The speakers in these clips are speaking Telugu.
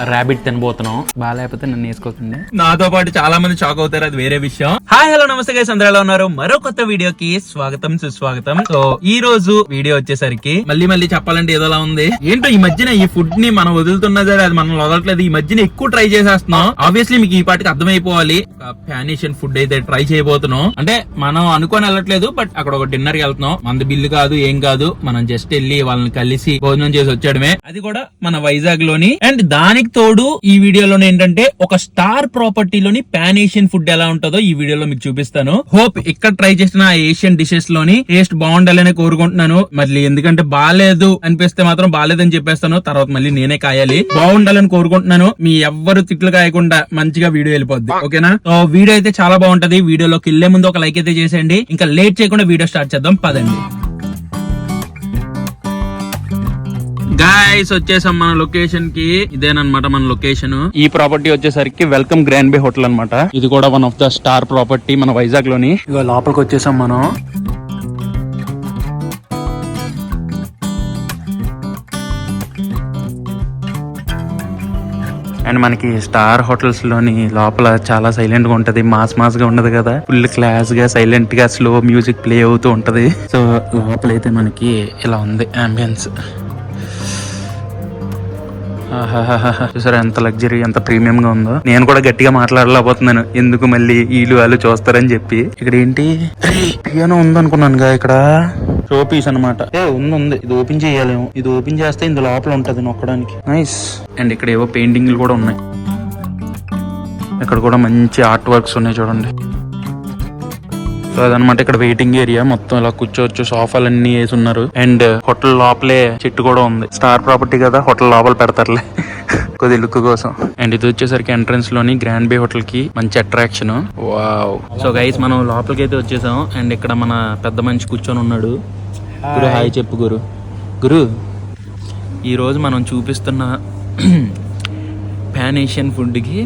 ర్యాబిట్ తినబోతున్నాం. బాగాలేకపోతే నన్ను వేసుకోకండి. నాతో పాటు చాలా మంది షాక్ అవుతారు అది వేరే విషయం. హాయ్ హలో నమస్తే గైస్ అందరూ ఎలా ఉన్నారు? మరో కొత్త వీడియోకి స్వాగతం సుస్వాగతం. సో ఈ రోజు వీడియో వచ్చేసరికి మళ్ళీ మళ్ళీ చెప్పాలంటే ఏదోలా ఉంది. ఏంటో ఈ మధ్యన ఈ ఫుడ్ని మనం వదులుతున్నదే అది మనం వదలట్లేదు. ఈ మధ్యన ఎక్కువ ట్రై చేసేస్తున్నాం. ఆబ్వియస్లీ మీకు ఈ పాటికి అర్థమైపోవాలి. పానిషన్ ఫుడ్ అయితే ట్రై చేయబోతున్నాం. అంటే మనం అనుకొని వెళ్ళట్లేదు బట్ అక్కడ ఒక డిన్నర్కి వెళ్తున్నాం. మన బిల్లు కాదు ఏం కాదు. మనం జస్ట్ వెళ్ళి వాళ్ళని కలిసి భోజనం చేసి వచ్చాడమే అది కూడా మన వైజాగ్లోని అండ్ దాని దానికి తోడు ఈ వీడియోలోనే ఏంటంటే ఒక స్టార్ ప్రాపర్టీలోని పాన్ ఏషియన్ ఫుడ్ ఎలా ఉంటుందో ఈ వీడియోలో మీకు చూపిస్తాను. హోప్ ఇక్కడ ట్రై చేసిన ఏషియన్ డిషెస్లోని టేస్ట్ బాగుండాలని కోరుకుంటున్నాను. మళ్ళీ ఎందుకంటే బాగాలేదు అనిపిస్తే మాత్రం బాగాలేదని చెప్పేస్తాను. తర్వాత మళ్ళీ నేనే కాయాలి. బాగుండాలని కోరుకుంటున్నాను. మీ ఎవ్వరు తిట్లు కాయకుండా మంచిగా వీడియో వెళ్ళిపోద్ది. ఓకేనా? సో వీడియో అయితే చాలా బాగుంటది. వీడియోలోకి వెళ్ళే ముందు ఒక లైక్ అయితే చేసేయండి. ఇంకా లేట్ చేయకుండా వీడియో స్టార్ట్ చేద్దాం. పదండి. గాయస్ వచ్చేసాం మన లొకేషన్కి. ఇదేనమాట మన లొకేషన్ ఈ ప్రాపర్టీ వచ్చేసరికి వెల్కమ్ గ్రాండ్ బే హోటల్ అన్నమాట. ఇది కూడా one of the star property మన వైజాగ్లోని ఇక లోపలికి వచ్చేసాం మనం. అండ్ మనకి స్టార్ హోటల్స్లోని లోపల చాలా సైలెంట్గా ఉంటది మాస్ మాస్గా ఉండదు కదా. ఫుల్ క్లాస్గా సైలెంట్గా స్లో మ్యూజిక్ ప్లే అవుతూ ఉంటది. సో లోపలైతే మనకి ఇలా ఉంది అంబియన్స్. చూసారా ఎంత లగ్జరీ ఎంత ప్రీమియం గా ఉందో. నేను కూడా గట్టిగా మాట్లాడలేకపోతున్నాను. ఎందుకు మళ్ళీ వీళ్ళు వాళ్ళు చూస్తారని చెప్పి. ఇక్కడ ఏంటి? పియానో ఉందనుకున్నానుగా ఇక్కడ. షో పీస్ అనమాట ఏ ఉంది ఉంది. ఇది ఓపెన్ చేయాలేమో. ఇది ఓపెన్ చేస్తే ఇందు లోపల ఉంటది నొక్కడానికి. నైస్. అండ్ ఇక్కడ ఏవో పెయింటింగ్లు కూడా ఉన్నాయి. ఇక్కడ కూడా మంచి ఆర్ట్ వర్క్స్ ఉన్నాయి చూడండి. సో అదనమాట ఇక్కడ వెయిటింగ్ ఏరియా. మొత్తం ఇలా కూర్చోవచ్చు సోఫాలు అన్ని వేసి ఉన్నారు అండ్ హోటల్ లోపలే చెట్టు కూడా ఉంది. స్టార్ ప్రాపర్టీ కదా హోటల్ లోపల పెడతారులే. కొద్ది లుక్ కోసం. అండ్ ఇది వచ్చేసరికి ఎంట్రన్స్లోని గ్రాండ్ బే హోటల్కి మంచి అట్రాక్షన్ వావ్ సో గైస్ మనం లోపలికి అయితే వచ్చేసాం. అండ్ ఇక్కడ మన పెద్ద మనిషి కూర్చొని ఉన్నాడు. గురు హాయ్ చెప్పు గురు. గురు ఈ రోజు మనం చూపిస్తున్న పాన్ ఏషియన్ ఫుడ్కి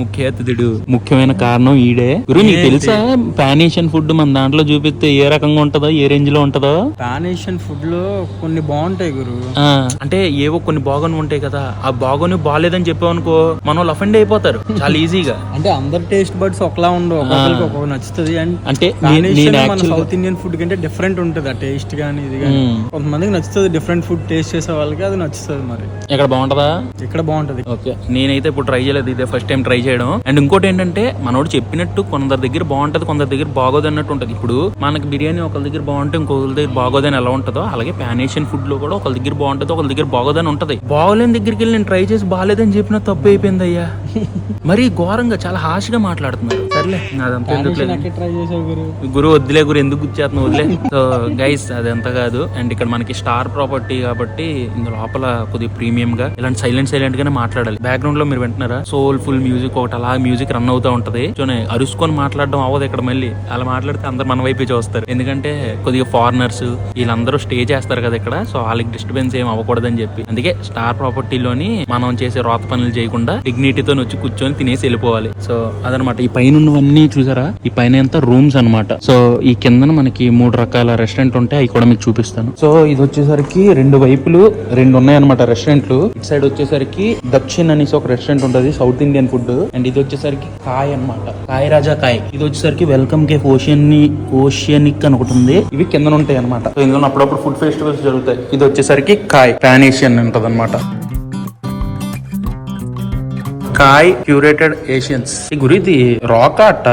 ముఖ్య అతిథుడు ముఖ్యమైన కారణం ఈడే. గురు నీకు తెలుసా? పాన్ ఏషియన్ ఫుడ్ మన దాంట్లో చూపిస్తే ఏ రకంగా ఉంటుందో ఏ రేంజ్లో ఉంటుందో? పానేషియన్ ఫుడ్లో కొన్ని బాగుంటాయి గురు. అంటే ఏవో కొన్ని బాగోని ఉంటాయి కదా ఆ బాగోని బాగాలేదని చెప్పావనుకో మన వాళ్ళు అఫెండ్ అయిపోతారు. చాలా ఈజీగా అంటే అందరి టేస్ట్ బడ్స్ ఒకలా ఉండవు. ఒక్కొక్కరికి ఒక్కొక్క నచ్చుతుంది అంటే మన సౌత్ ఇండియన్ ఫుడ్ కంటే డిఫరెంట్ ఉంటుంది ఆ టేస్ట్ కానీ ఇది మ్మ్. కొంతమందికి నచ్చుతుంది డిఫరెంట్ ఫుడ్ టేస్ట్ చేసే వాళ్ళకి అది నచ్చుతుంది మరి. ఇక్కడ బాగుంటుందా? ఇక్కడ బాగుంటది. ఓకే. నేనైతే ఇప్పుడు ట్రై చేయలేదు ఇదే ఫస్ట్ టైం ట్రై చేయడం. అండ్ ఇంకోటి ఏంటంటే మనోడు చెప్పినట్టు కొందరి దగ్గర బాగుంటది కొందరి దగ్గర బాగోదు అన్నట్టు ఉంటుంది. ఇప్పుడు మనకి బిర్యానీ ఒకరి దగ్గర బాగుంటే ఇంకొకరి దగ్గర బాగోదని ఎలా ఉంటుందో అలాగే పానేషియన్ ఫుడ్లో కూడా ఒకరి దగ్గర బాగుంటది ఒకరి దగ్గర బాగోదని ఉంటది. బాగోలేని దగ్గరికి వెళ్ళి నేను ట్రై చేసి బాగాలేదని చెప్పిన తప్పు అయిపోయింది అయ్యా. మరి ఘోరంగా చాలా హాష్గా మాట్లాడుతున్నారు. సర్లే అదంతా చేసావు గురు? వద్దులే గురు ఎందుకు గుర్చేస్తున్నావు వదిలే సో గైస్ అదంతా కాదు. అండ్ ఇక్కడ మనకి స్టార్ ప్రాపర్టీ కాబట్టి ఇందులో లోపల కొద్దిగా ప్రీమియం గా ఇలాంటి సైలెంట్ సైలెంట్ గానే మాట్లాడాలి. బ్యాక్గ్రౌండ్లో మీరు వింటున్నారా? సోల్ ఫుల్ మ్యూజిక్ ఒకటి అలా మ్యూజిక్ రన్ అవుతా ఉంటది. సో అరుసుకొని మాట్లాడడం అవ్వదు ఇక్కడ మళ్ళీ. అలా మాట్లాడితే అందరు మన వైపే చూస్తారు. ఎందుకంటే కొద్దిగా ఫారినర్స్ వీళ్ళందరూ స్టే చేస్తారు కదా ఇక్కడ. సో వాళ్ళకి డిస్టర్బెన్స్ ఏం అవ్వకూడదని చెప్పి. అందుకే స్టార్ ప్రాపర్టీలోని మనం చేసే రోత పనులు చేయకుండా డిగ్నిటీతో వచ్చి కూర్చొని తినేసి వెళ్ళిపోవాలి. సో అదనమాట. ఈ పైన ఉన్నవన్నీ చూసారా? ఈ పైన అంతా రూమ్స్ అన్నమాట. సో ఈ కిందన మనకి మూడు రకాల రెస్టారెంట్ ఉంటాయి. అవి కూడా మీకు చూపిస్తాను. సో ఇది వచ్చేసరికి రెండు వైపులు రెండు ఉన్నాయి అనమాట రెస్టారెంట్లు. ఇటు సైడ్ వచ్చేసరికి దక్షిణ్ అనేసి ఒక రెస్టారెంట్ ఉంటుంది సౌత్ ఇండియన్ ఫుడ్. అండ్ ఇది వచ్చేసరికి కాయ్ అన్నమాట. కాయ్ రాజా కాయ్. ఇది వచ్చేసరికి వెల్కమ్ కేఫ్ ఓషియన్ ఓషియనిక్ అని ఒకటి ఉంది. ఇవి కింద ఉంటాయి అనమాట సో ఇందులో అప్పుడప్పుడు ఫుడ్ ఫెస్టివల్స్ జరుగుతాయి. ఇది వచ్చేసరికి కాయ్. పాన్ ఏషియన్ ఉంటది అనమాట కాయ్ క్యూరేటెడ్ ఏషియన్స్ ఈ గురి ఇది రాక్ అట్ట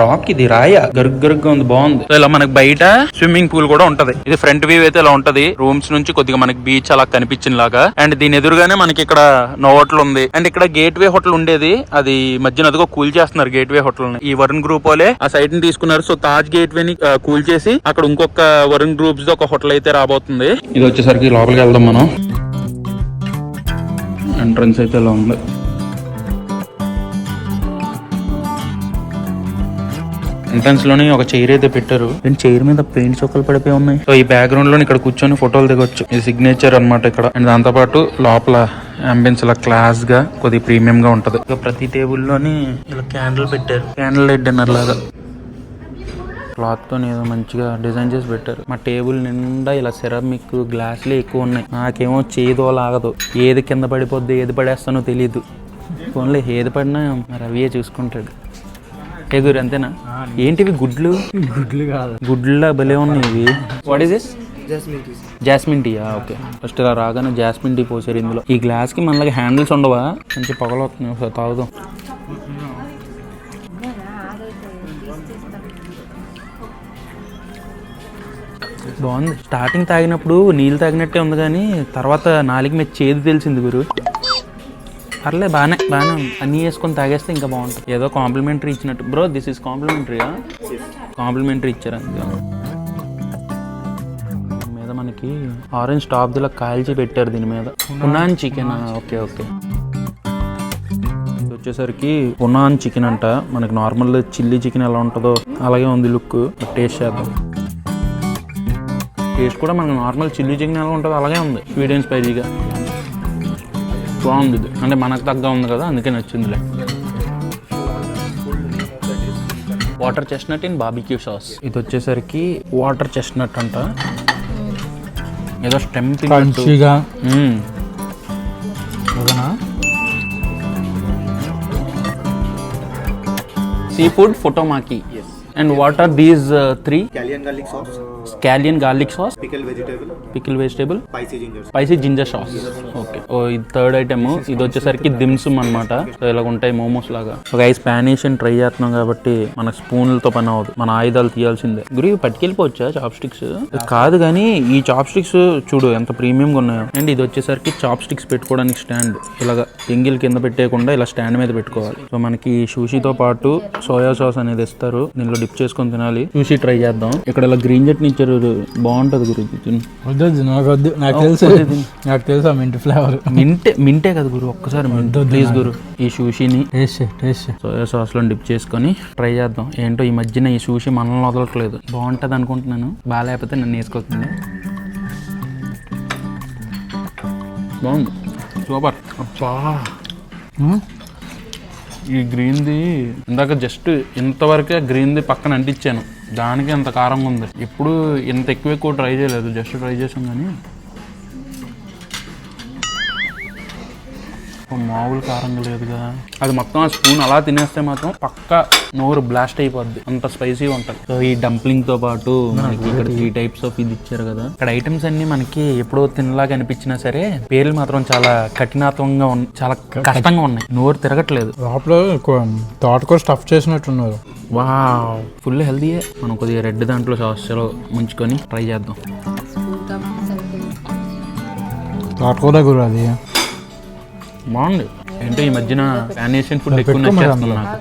రాక్ ఇది రాయ. గరుగ్ గరుగ్గా ఉంది బాగుంది. ఇలా మనకి బయట స్విమ్మింగ్ పూల్ కూడా ఉంటది. ఇది ఫ్రంట్ వ్యూ అయితే ఇలా ఉంటది. రూమ్స్ నుంచి కొద్దిగా మనకి బీచ్ అలా కనిపించిన లాగా అండ్ దీని ఎదురుగానే మనకి ఇక్కడ నో హోటల్ ఉంది. అండ్ ఇక్కడ గేట్ వే హోటల్ ఉండేది. అది మధ్యన అదిగో కూల్ చేస్తున్నారు గేట్ వే హోటల్ని ఈ వరుణ్ గ్రూప్ వాళ్ళే ఆ సైట్ని తీసుకున్నారు. సో తాజ్ గేట్ వే ని కూల్ చేసి అక్కడ ఇంకొక వరుణ్ గ్రూప్స్తో ఒక హోటల్ అయితే రాబోతుంది. ఇది వచ్చేసరికి లోపలికి వెళ్దాం మనం. ఎంట్రన్స్ అయితే ఇలా ఉంది. ఎంట్రన్స్లోనే ఒక చైర్ అయితే పెట్టారు. చైర్ మీద పెయింట్ చుక్కలు పడిపోయి ఉన్నాయి. సో ఈ బ్యాక్గ్రౌండ్లో ఇక్కడ కూర్చొని ఫోటోలు దిగొచ్చు. ఇది సిగ్నేచర్ అన్నమాట ఇక్కడ. అండ్ దాంతో పాటు లోపల అంబియన్స్ ఇలా క్లాస్గా కొద్ది ప్రీమియం గా ఉంటది. ఇక ప్రతి టేబుల్లోని ఇలా క్యాండిల్ పెట్టారు. క్యాండిల్ లైట్ డిన్నర్ లాగా. క్లాత్తో ఏదో మంచిగా డిజైన్ చేసి పెట్టారు. మా టేబుల్ నిండా ఇలా సిరమిక్ గ్లాసులు ఎక్కువ ఉన్నాయి. నాకేమో చేదో లాగదు ఏది కింద పడిపోద్ది ఏది పడేస్తానో తెలియదు ఫోన్లో ఏది పడినా మరి చూసుకుంటాడు. ఏ గురు అంతేనా ఏంటివి గుడ్లు? గుడ్లు కాదు. గుడ్ల భలే ఉన్నాయి ఇవి. వాట్ ఈస్ దిస్ జాస్మిన్ టీయా ఓకే. ఫస్ట్ ఇలా రాగానే జాస్మిన్ టీ పోసారు ఇందులో. ఈ గ్లాస్కి మనకి హ్యాండిల్స్ ఉండవా? మంచి పొగలు వస్తున్నాయి ఒకసారి తాగుదాం. బాగుంది. స్టార్టింగ్ తాగినప్పుడు నీళ్ళు తాగినట్టే ఉంది కానీ తర్వాత నాలుగు మీద చేదు తెలిసింది గురు. పర్లే బాగానే బాగానే ఉంది. అన్నీ వేసుకొని తాగేస్తే ఇంకా బాగుంటుంది. ఏదో కాంప్లిమెంటరీ ఇచ్చినట్టు. బ్రో దిస్ ఇస్ కాంప్లిమెంటరీయా? కాంప్లిమెంటరీ ఇచ్చారు? అంతే దీని మీద మనకి ఆరెంజ్ టాప్ దిలా కాల్చి పెట్టారు దీని మీద. ఉన్నాను చికెన్ ఓకే ఓకే. వచ్చేసరికి ఉన్నాన్ చికెన్ అంట. మనకి నార్మల్ చిల్లీ చికెన్ ఎలా ఉంటుందో అలాగే ఉంది లుక్. టేస్ట్ చేద్దాం. టేస్ట్ కూడా మనకి నార్మల్ చిల్లీ చికెన్ ఎలా ఉంటుందో అలాగే ఉంది. స్వీట్ అండ్ స్పైసీగా. బాగుంది ఇది అంటే మనకు తగ్గ ఉంది కదా అందుకే నచ్చిందిలే. Water chestnut in barbecue sauce ఇది వచ్చేసరికి వాటర్ చెస్ట్నట్ అంట. ఏదో stem seafood ఫోటోమాకి and what are these three Italian garlic sauce, scallion garlic sauce pickled vegetable, pickle vegetable spicy ginger sauce. Spicy ginger sauce okay ఓ ఇది థర్డ్ ఐటమ్ ఇది వచ్చేసరికి దిమ్సమ్ అనమాట సో ఇలా ఉంటాయి మోమోస్ లాగా. ఒక ఐస్ స్పానిష్ ట్రై చేస్తున్నాం కాబట్టి మన స్పూన్లతో పని అవ్వదు. మన ఆయుధాలు తీయాల్సిందే. గురి ఇవి పట్టుకెళ్ళిపోవచ్చా చాప్ స్టిక్స్ కాదు కానీ ఈ చాప్ స్టిక్స్ చూడు ఎంత ప్రీమియంగా ఉన్నాయో. అండ్ ఇది వచ్చేసరికి చాప్ స్టిక్స్ పెట్టుకోవడానికి స్టాండ్ ఇలాగా ఎంగిల్ కింద పెట్టేయకుండా ఇలా స్టాండ్ మీద పెట్టుకోవాలి. సో మనకి షూషీతో పాటు సోయా సాస్ అనేది ఇస్తారు. దీనిలో డిప్ చేసుకొని తినాలి. షూషీ ట్రై చేద్దాం. ఇక్కడ ఇలా గ్రీన్ చట్నీ ఇచ్చారు బాగుంటది తిను. వద్దు నాకు వద్దు. నాకు తెలుసు. నాకు తెలుసు ఆ మింట్ ఫ్లేవర్ మింటే మింటే కదా గురు ఒక్కసారి ప్లీజ్ గురు. ఈ సూషిని టేస్ట్ టేస్ట్ సోయా సాస్లో డిప్ చేసుకొని ట్రై చేద్దాం. ఏంటో ఈ మధ్యన ఈ సూషి మనల్ని వదలట్లేదు. బాగుంటుంది అనుకుంటున్నాను. బాగాలేకపోతే నన్ను వేసుకోకుండా బాగుంది. సూపర్. అబ్బా. ఈ గ్రీన్ది ఇందాక జస్ట్ ఇంతవరకే గ్రీన్ది పక్కన అంటించాను. దానికి అంత కారంగా ఉంది. ఎప్పుడు ఇంత ఎక్కువ ఎక్కువ ట్రై చేయలేదు. జస్ట్ ట్రై చేసాం కానీ మామూలు కారంగా లేదుగా. అది మొత్తం ఆ స్పూన్ అలా తినేస్తే మాత్రం పక్క నోరు బ్లాస్ట్ అయిపోద్ది. అంత స్పైసీ ఉంటుంది. సో ఈ డంప్లింగ్తో పాటు మనకి ఇక్కడ త్రీ టైప్స్ ఆఫ్ ఇది ఇచ్చారు కదా. ఇక్కడ ఐటమ్స్ అన్ని మనకి ఎప్పుడో తినలాగా అనిపించినా సరే పేర్లు మాత్రం చాలా కఠినాత్మకంగా ఉన్నాయి చాలా కష్టంగా ఉన్నాయి. నోరు తిరగట్లేదు. లోపల తోటకూర స్టఫ్ చేసినట్టున్నారు. వా ఫుల్ హెల్దీయే మనం కొద్దిగా రెడ్ దాంట్లో సాస్లో ముంచుకొని ట్రై చేద్దాం. తోటకూర గురు అది. బాగుంది. ఏంటో ఈ మధ్యన పానేషియన్ ఫుడ్ ఎక్కువ నచ్చేస్తుంది నాకు.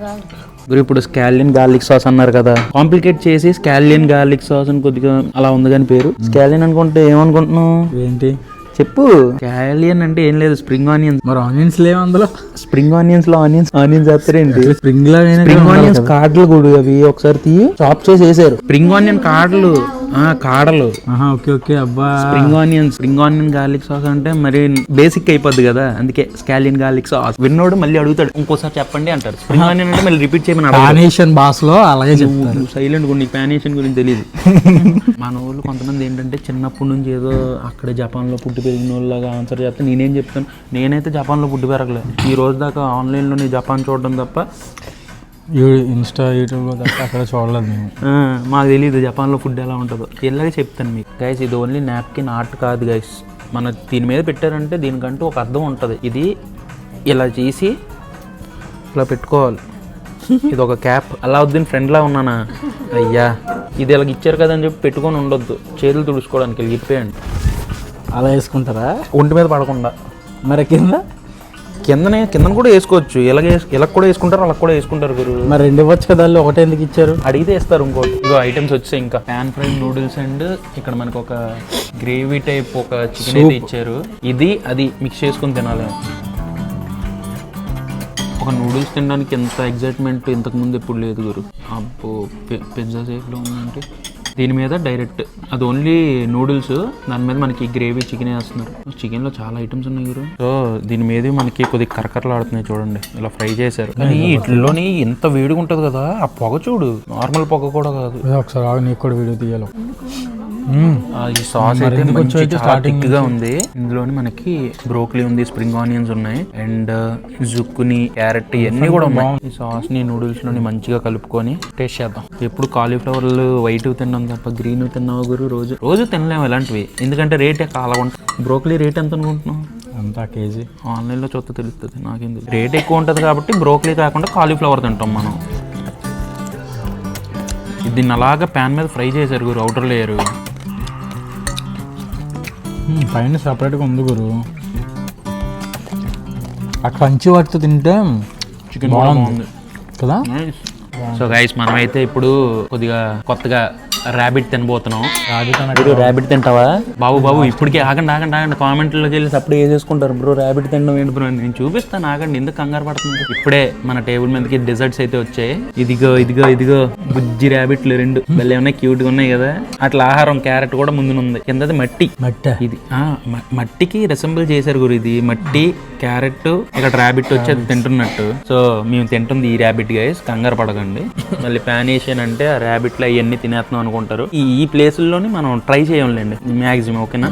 గురు ఇప్పుడు స్కాలియన్ గార్లిక్ సాస్ అన్నారు కదా. కాంప్లికేట్ చేసి స్కాలియన్ గార్లిక్ సాస్ అని కొద్దిగా అలా ఉంది కానీ పేరు. స్కాలియన్ అనుకుంటే ఏమనుకుంటున్నావు? ఏంటి? చెప్పు. స్కాలియన్ అంటే ఏం లేదు స్ప్రింగ్ ఆనియన్స్ మరి ఆనియన్స్ లేవు అందులో? స్ప్రింగ్ ఆనియన్స్లో ఆనియన్స్ ఆనియన్స్ వేస్తారేంటి స్ప్రింగ్లో స్ప్రింగ్ ఆనియన్స్ కాడలు కూడా అవి ఒకసారి తీయి చాప్ చేసి వేసారు. స్ప్రింగ్ ఆనియన్ కాడలు. ఆ కాడలు. ఓకే ఓకే అబ్బా. Spring onion spring onion garlic sauce అంటే మరి బేసిక్ అయిపోద్ది కదా అందుకే స్కాలియన్ గార్లిక్ సాస్. విన్నోడు మళ్ళీ అడుగుతాడు ఇంకోసారి చెప్పండి అంటారు స్ప్రింగ్ ఆనియన్ అంటే మళ్ళీ రిపీట్ చేయమని. కానేషన్ భాషలో అలాగే చెప్తారు. సైలెంట్ నీకు పానేషన్ గురించి తెలియదు మన వాళ్ళు కొంతమంది ఏంటంటే చిన్నప్పటి నుంచి ఏదో అక్కడ జపాన్లో పుట్టి పెరిగిన వాళ్ళగా ఆన్సర్ చేస్తే నేనేం చెప్తాను? నేనైతే జపాన్లో పుట్టి పెరగలేదు ఈ రోజు దాకా ఆన్లైన్లో జపాన్ చూడడం తప్ప ఇన్స్టా యూట్యూబ్ అక్కడ చూడలేదు మేము మాకు తెలియదు జపాన్లో ఫుడ్ ఎలా ఉంటుందో. ఇలాగే చెప్తాను మీకు. గైస్ ఇది ఓన్లీ నాప్కిన్ ఆర్ట్ కాదు గైస్ మన దీని మీద పెట్టారంటే దీనికంటూ ఒక అర్థం ఉంటుంది. ఇది ఇలా చేసి ఇలా పెట్టుకోవాలి. ఇది ఒక క్యాప్ అలావుద్దీన్ ఫ్రెండ్లా ఉన్నానా? అయ్యా. ఇది ఇలాగ ఇచ్చారు కదా అని చెప్పి పెట్టుకొని ఉండొద్దు. చేతులు తుడుచుకోవడానికి ఇప్పేయండి అలా వేసుకుంటారా? ఒంటి మీద పడకుండా. మరి కింద? కిందనే కిందన కూడా వేసుకోవచ్చు. ఇలాగ ఇలా కూడా వేసుకుంటారు అలా కూడా వేసుకుంటారు గురు. మరి రెండు ఇవ్వచ్చు కదా ఒకటే ఎందుకు ఇచ్చారు? అడిగితే ఇస్తారు ఇంకోటి. ఇగో ఐటమ్స్ వచ్చాయి ఇంకా. ప్యాన్ ఫ్రైడ్ నూడిల్స్ అండ్ ఇక్కడ మనకు ఒక గ్రేవీ టైప్ ఒక చికెన్ అయితే ఇచ్చారు. ఇది అది మిక్స్ చేసుకుని తినాలి. ఒక నూడిల్స్ తినడానికి ఎంత ఎగ్జైట్మెంట్ ఇంతకు ముందు ఎప్పుడు లేదు గురు. అబ్బో పిజ్జా షేప్లో ఉందంటే. దీని మీద డైరెక్ట్ అది ఓన్లీ నూడిల్స్ దాని మీద మనకి గ్రేవీ చికెన్ వేస్తున్నారు. చికెన్లో చాలా ఐటమ్స్ ఉన్నాయి గురు. సో దీని మీద మనకి కొద్దిగా కరకరలాడుతున్నాయి చూడండి. ఇలా ఫ్రై చేశారు. కానీ ఇట్లోని ఎంత వేడిగా ఉంటది కదా ఆ పొగ చూడు. నార్మల్ పొగ కూడా కాదు. ఒకసారి నీకు కూడా వీడియో తీయాలి. ఈ సాస్ అయితే మంచి thick గా ఉంది. ఇందులోని మనకి బ్రోకలీ ఉంది స్ప్రింగ్ ఆనియన్స్ ఉన్నాయి అండ్ జుక్కుని క్యారెట్ ఇవన్నీ కూడా ఉన్నాయి. ఈ సాస్ని నూడిల్స్లోని మంచిగా కలుపుకొని టేస్ట్ చేద్దాం. ఎప్పుడు కాలీఫ్లవర్లు వైట్ తిన్నాం తప్ప గ్రీన్ తిన్నావు గురు రోజు? రోజు తినలేము ఇలాంటివి. ఎందుకంటే రేట్ అలా ఉంటుంది బ్రోకలీ రేట్ ఎంత అనుకుంటున్నాం అంతా కేజీ ఆన్లైన్లో చూస్తే తెలుస్తుంది నాకేం రేట్ ఎక్కువ ఉంటుంది కాబట్టి బ్రోకలీ కాకుండా కాలీఫ్లవర్ తింటాం మనం. దీన్ని అలాగా ప్యాన్ మీద ఫ్రై చేశారు గురు అవుటర్ లేయర్ పైన సపరేట్గా ఉంది గురు. ఆ క్రంచి వాటితో తింటే చికెన్ బాగుంది. కదా? సో గైస్ మనమైతే ఇప్పుడు కొద్దిగా కొత్తగా ర్యాబిట్ తినబోతున్నాం. రాజు ర్యాబిట్ తింటావా? బాబు బాబు ఇప్పటికే ఆగండి ఆగండి ఆగండి. కామెంట్లోకి వెళ్ళి అప్పుడు వేసేసుకుంటారు బ్రో ర్యాబిట్ తినడం ఏంటి బ్రో. నేను చూపిస్తాను ఆగండి. ఎందుకు కంగారు పడుతుంది ఇప్పుడే మన టేబుల్ మీదకి డిజర్ట్స్ అయితే వచ్చాయి. ఇదిగో ఇదిగో ఇదిగో బుజ్జి ర్యాబిట్లు రెండు. భలే ఉన్నాయి క్యూట్గా ఉన్నాయి కదా. అట్లా ఆహారం క్యారెట్ కూడా ముందునుంది కిందది మట్టి. మట్ట. ఇది మట్టికి రెసెంబుల్ చేశారు గురు ఇది. మట్టి క్యారెట్ ఇక్కడ ర్యాబిట్ వచ్చి అది తింటున్నట్టు. సో మేము తింటుంది ఈ ర్యాబిట్ గైస్ కంగారు పడకండి. మళ్ళీ ప్యాన్ ఏషియన్ అంటే ఆ ర్యాబిట్లో అవన్నీ తినేస్తున్నాం అనుకుంటారు. ఈ ఈ ప్లేసుల్లోని మనం ట్రై చేయంలేండి. మ్యాక్సిమం ఓకేనా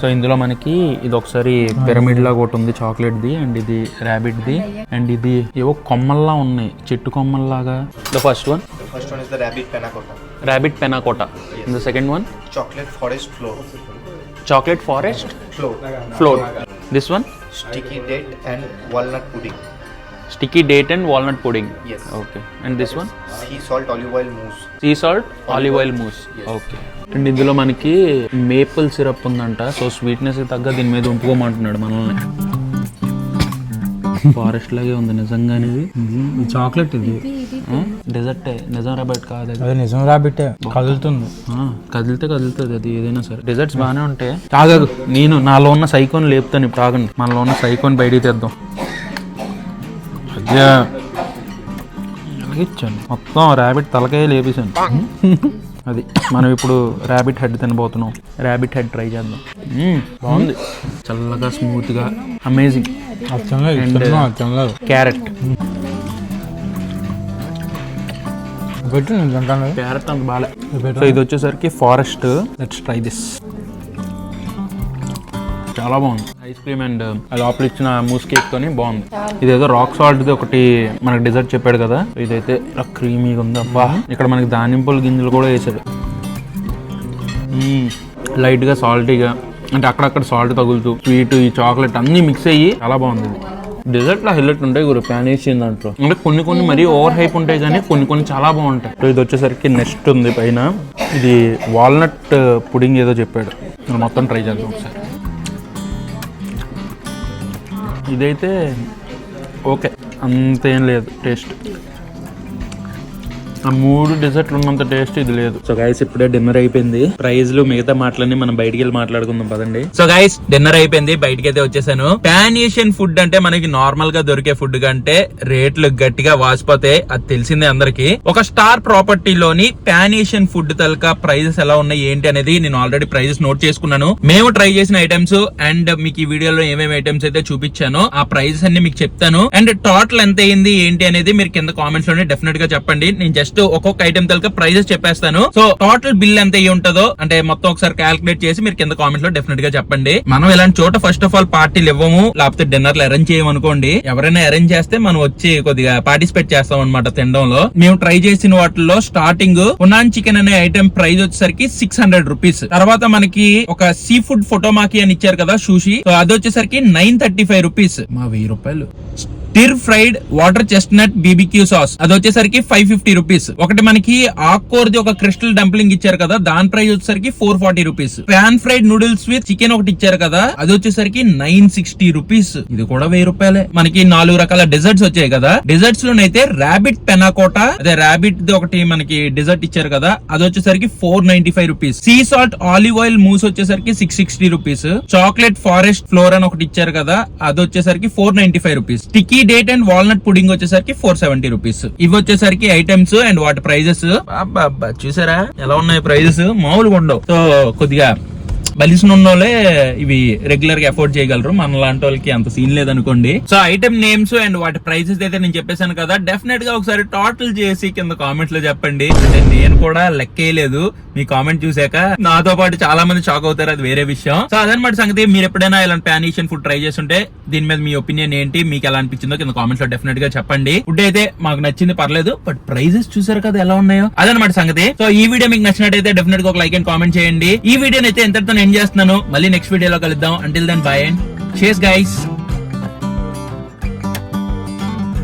సో ఇందులో మనకి ఇది ఒకసారి పిరమిడ్ లాగా ఒకటి ఉంది చాక్లెట్ది అండ్ ఇది ర్యాబిట్ది అండ్ ఇది ఏవో కొమ్మల్లా ఉన్నాయి చెట్టు కొమ్మల్లాగా. The first one one is the rabbit panna cotta. Rabbit panna cotta the second one Chocolate forest floor. Chocolate forest Floor. Floor this one Sticky date and walnut pudding. Sticky date and walnut pudding Yes. Okay and this one Sea salt olive oil mousse. Sea salt olive oil mousse okay and ఇందులో మనకి మేపుల్ సిరప్ ఉందంట. సో స్వీట్నెస్ తగ్గ దీని మీద ఉంపుకోమంటున్నాడు మనల్ని. ఫారెస్ట్ లాగే ఉంది నిజంగానే ఇది. ఈ చాక్లెట్ ఇది డెజర్ట్ నిజం రాబట్ కాదు అది. అదే నిజం రాబిట్టే కదులుతుంది. కదిలితే కదులుతుంది అది ఏదైనా సరే. డెజర్ట్స్ బాగానే ఉంటాయి తాగదు. నేను నాలో ఉన్న సైకోన్ లేపుతాను ఇప్పుడు తాగండి మనలో ఉన్న సైకోన్ బయటికి తెద్దాం. అయ్యా. ఇచ్చాను మొత్తం ర్యాబిట్ తలకాయ లేపేశాను. అది మనం ఇప్పుడు ర్యాబిట్ హెడ్ తినబోతున్నాం. ర్యాబిట్ హెడ్ ట్రై చేద్దాం. బాగుంది. చల్లగా స్మూత్గా అమేజింగ్. అది తిన్నాం, అది తినలేదు క్యారెట్. పెట్టు నేను తింటాను. క్యారెట్ అంత బాగా సో ఇది వచ్చేసరికి ఫారెస్ట్. లెట్స్ ట్రై దిస్ చాలా బాగుంది. ఐస్ క్రీమ్ అండ్ లోపల ఇచ్చిన మూస్ కేక్ తోని బాగుంది. ఇదేదో రాక్ సాల్ట్ ఒకటి మనకి డిజర్ట్ చెప్పాడు కదా. ఇదైతే క్రీమీగా ఉంది. అబ్బా ఇక్కడ మనకి దానింపుల గింజలు కూడా వేసాడు లైట్గా సాల్టీగా అంటే అక్కడక్కడ సాల్ట్ తగులుతూ స్వీట్ ఈ చాక్లెట్ అన్ని మిక్స్ అయ్యి చాలా బాగుంది డెజర్ట్లో డెజర్ట్లో ఉంటాయి గురు ప్యాన్ వేసిన దాంట్లో. అంటే కొన్ని కొన్ని మరీ ఓవర్ హైప్ ఉంటాయి కానీ కొన్ని కొన్ని చాలా బాగుంటాయి. ఇది వచ్చేసరికి నెక్స్ట్ ఉంది పైన. ఇది వాల్నట్ పుడింగ్ uh, ఏదో చెప్పాడు. మనం మొత్తం ట్రై చేద్దాం ఒకసారి. ఇదైతే ఓకే అంతేం లేదు టేస్ట్ ఆ మూడు డెజర్ట్లు ఉన్నంత టేస్ట్ ఇది లేదు. సో గైస్ ఇప్పుడే డిన్నర్ అయిపోయింది. ప్రైజ్లు మిగతా మాటలన్నీ మనం బయటికి వెళ్ళి మాట్లాడుకుందాం పదండి. సో గైస్ డిన్నర్ అయిపోయింది బయటికి అయితే వచ్చేసాను. పాన్ ఏషియన్ ఫుడ్ అంటే మనకి నార్మల్గా దొరికే ఫుడ్ కంటే రేట్లు గట్టిగా వాసిపోతాయి అది తెలిసిందే అందరికి. ఒక స్టార్ ప్రాపర్టీలోని పాన్ ఏషియన్ ఫుడ్ తలక ప్రైజెస్ ఎలా ఉన్నాయి ఏంటి అనేది నేను ఆల్రెడీ ప్రైజెస్ నోట్ చేసుకున్నాను. మేము ట్రై చేసిన ఐటమ్స్ అండ్ మీకు ఈ వీడియోలో ఏమేమి ఐటమ్స్ అయితే చూపించానో ఆ ప్రైజెస్ అన్ని మీకు చెప్తాను. అండ్ టోటల్ ఎంత అయింది ఏంటి అనేది మీరు కింద కామెంట్స్లోనే డెఫినెట్గా చెప్పండి. నేను జస్ట్ ఒక్కొక్క ఐటమ్ తలక ప్రైజెస్ చెప్పేస్తాను. సో టోటల్ బిల్ ఎంత అయ్యి ఉంటుందో అంటే మొత్తం ఒకసారి క్యాల్కులేట్ చేసి మీరు కింద కామెంట్లో డెఫినెట్గా చెప్పండి. మనం ఇలాంటి చోట ఫస్ట్ ఆఫ్ ఆల్ పార్టీలు ఇవ్వము లేకపోతే డిన్నర్లు అరేంజ్ చేయమనుకోండి ఎవరైనా అరేంజ్ చేస్తే మనం వచ్చి కొద్దిగా పార్టిసిపేట్ చేస్తాం అనమాట తినడంలో. మేము ట్రై చేసిన వాటిల్లో స్టార్టింగ్ పునాన్ చికెన్ అనే ఐటమ్ ప్రైస్ వచ్చేసరికి సిక్స్ హండ్రెడ్ రూపీస్ తర్వాత మనకి ఒక సీ ఫుడ్ ఫోటోమాకి అని ఇచ్చారు కదా షూషి సో అది వచ్చేసరికి నైన్ థర్టీ ఫైవ్ రూపీస్ మా వెయ్యి రూపాయలు. Stir fried water chestnut BBQ sauce అది వచ్చేసరికి ఫైవ్ ఫిఫ్టీ రూపీస్ ఒకటి మనకి ఆకుకూరది ఒక క్రిస్టల్ డంప్లింగ్ ఇచ్చారు కదా దాని ప్రైస్ వచ్చేసరికి four forty rupees pan fried noodles with chicken ఒకటి ఇచ్చారు కదా అది వచ్చేసరికి నైన్ సిక్స్టీ రూపీస్ ఇది కూడా వెయ్యి రూపాయలే. మనకి నాలుగు రకాల డెజర్ట్స్ వచ్చాయి కదా. డెజర్ట్స్ లోనైతే రాబిట్ పెనాకోటా అదే రాబిట్ ది ఒకటి మనకి డెజర్ట్ ఇచ్చారు కదా అది వచ్చేసరికి four ninety five rupees sea salt olive oil mousse వచ్చేసరికి six sixty rupees chocolate forest floor అని ఒకటి ఇచ్చారు కదా అది వచ్చేసరికి four ninety five rupees sticky date and walnut pudding వచ్చేసరికి ఫోర్ సెవెంటీ రూపీస్. ఇవి వచ్చేసరికి ఐటమ్స్ అండ్ వాటి ప్రైజెస్. అబ్బా చూసారా? ఎలా ఉన్నాయి ప్రైజెస్? మామూలుగా ఉండవు. సో కొద్దిగా బలిసిన ఉన్నోళ్ళే ఇవి రెగ్యులర్గా అఫోర్డ్ చేయగలరు. మన లాంటి వాళ్ళకి అంత సీన్ లేదనుకోండి. సో ఐటమ్ నేమ్స్ అండ్ వాటి ప్రైసెస్ అయితే నేను చెప్పేశాను కదా. డెఫినెట్గా ఒకసారి టోటల్ చేసి కింద కామెంట్స్లో చెప్పండి. అంటే నేను కూడా లెక్కేయలేదు మీ కామెంట్ చూసాక నాతో పాటు చాలా మంది షాక్ అవుతారు. అది వేరే విషయం. సో అదనమాట సంగతి. మీరు ఎప్పుడైనా ఇలాంటి పాన్ ఏషియన్ ఫుడ్ ట్రై చేస్తుంటే దీని మీద మీ ఒపీనియన్ ఏంటి? మీకు ఎలా అనిపించిందో కింద కామెంట్స్లో డెఫినెట్గా చెప్పండి. ఫుడ్ అయితే మాకు నచ్చింది పర్లేదు బట్ ప్రైజెస్ చూసారు కదా ఎలా ఉన్నాయో? అదనమాట సంగతి. సో ఈ వీడియో మీకు నచ్చినట్టయితే డెఫినెట్గా ఒక లైక్ అండ్ కామెంట్ చేయండి. ఈ వీడియోని అయితే ఎంతటితో ఎండ్ చేస్తున్నాను? మళ్ళీ నెక్స్ట్ వీడియోలో కలుద్దాం. అంటిల్ దెన్ బై అండ్ షేస్ గైస్